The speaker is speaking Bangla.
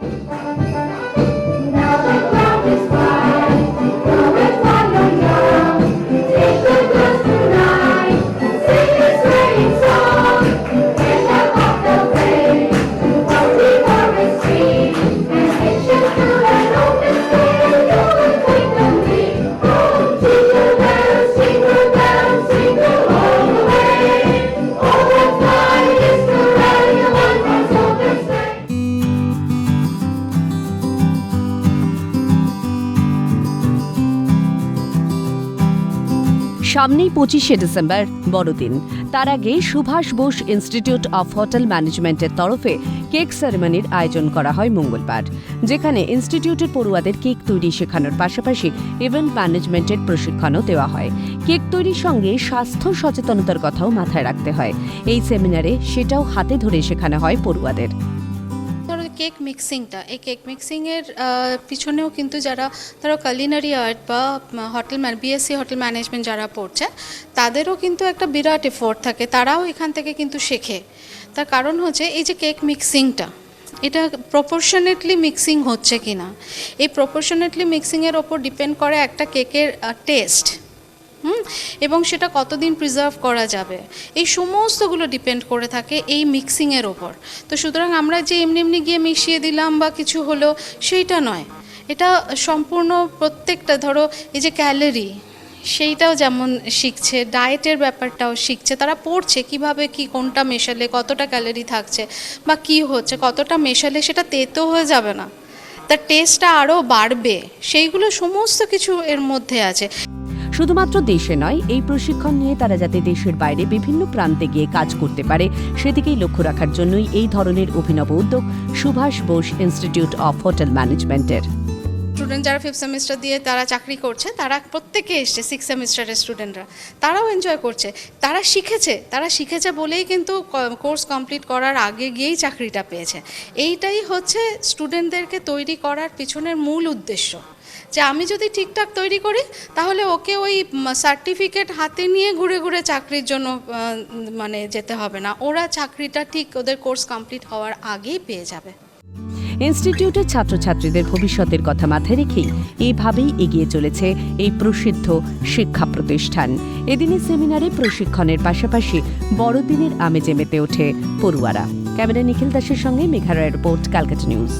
Bye. সামনেই পঁচিশে ডিসেম্বর, বড়দিন। তার আগে Subhash Bose institute of hotel ম্যানেজমেন্টের তরফে কেক সেরেমনির আয়োজন করা হয় মঙ্গলবার, যেখানে ইনস্টিটিউটের পড়ুয়াদের কেক তৈরি শেখানোর পাশাপাশি ইভেন্ট ম্যানেজমেন্টের প্রশিক্ষণও দেওয়া হয়। কেক তৈরির সঙ্গে স্বাস্থ্য সচেতনতার কথাও মাথায় রাখতে হয়। এই সেমিনারে সেটাও হাতে ধরে শেখানো হয় পড়ুয়াদের। কেক মিক্সিংটা এই কেক মিক্সিংয়ের পিছনেও কিন্তু যারা, ধরো কালিনারি আর্ট বা হোটেল বিএসসি হোটেল ম্যানেজমেন্ট যারা পড়ছে, তাদেরও কিন্তু একটা বিরাট এফোর্ট থাকে। তারাও এখান থেকে কিন্তু শেখে। তার কারণ হচ্ছে, এই যে কেক মিক্সিংটা এটা প্রপোর্শনেটলি মিক্সিং হচ্ছে কি না এই প্রপোর্শনেটলি মিক্সিংয়ের ওপর ডিপেন্ড করে একটা কেকের টেস্ট হুম? এবং সেটা কতদিন প্রিজার্ভ করা যাবে? এই সমস্তগুলো ডিপেন্ড করে থাকে এই মিক্সিংয়ের ওপর। তো সুতরাং আমরা যে এমনি এমনি গিয়ে মিশিয়ে দিলাম বা কিছু হলো, সেইটা নয়। এটা সম্পূর্ণ প্রত্যেকটা, ধরো এই যে ক্যালোরি সেইটাও যেমন শিখছে ডায়েটের ব্যাপারটাও শিখছে, তারা পড়ছে কীভাবে কি কোনটা মেশালে, কতটা ক্যালোরি থাকছে বা কি হচ্ছে, কতটা মেশালে সেটা তেতো হয়ে যাবে না। তার টেস্টটা আরও বাড়বে। সেইগুলো সমস্ত কিছু এর মধ্যে আছে। শুধুমাত্র দেশে নয়, এই প্রশিক্ষণ নিয়ে তারা যাতে দেশের বাইরে বিভিন্ন প্রান্তে গিয়ে কাজ করতে পারে, সেদিকেই লক্ষ্য রাখার জন্যই এই ধরনের অভিনব উদ্যোগ Subhash Bose institute of hotel ম্যানেজমেন্টের। স্টুডেন্ট যারা ফিফথ সেমিস্টার দিয়ে তারা চাকরি করছে, তারা প্রত্যেকে এসছে সিক্স সেমিস্টারের স্টুডেন্টরা তারাও এনজয় করছে। তারা শিখেছে তারা শিখেছে বলেই কিন্তু কোর্স কমপ্লিট করার আগে গিয়েই চাকরিটা পেয়েছে। এইটাই হচ্ছে স্টুডেন্টদেরকে তৈরি করার পিছনের মূল উদ্দেশ্য। যে আমি যদি ঠিকঠাক তৈরি করি, তাহলে ওকে ওই সার্টিফিকেট হাতে নিয়ে ঘুরে ঘুরে চাকরির জন্য মানে যেতে হবে না। ওরা চাকরিটা ঠিক ওদের কোর্স কমপ্লিট হওয়ার আগেই পেয়ে যাবে। ইনস্টিটিউটের ছাত্রছাত্রীদের ভবিষ্যতের কথা মাথায় রেখেই এইভাবেই এগিয়ে চলেছে এই প্রসিদ্ধ শিক্ষা প্রতিষ্ঠান। এদিনের সেমিনারে প্রশিক্ষণের পাশাপাশি বড়দিনের আমেজে মেতে ওঠে পড়ুয়ারা। ক্যামেরা নিখিল দাসের সঙ্গে মেঘালয়ের রিপোর্ট, ক্যালকাটা নিউজ।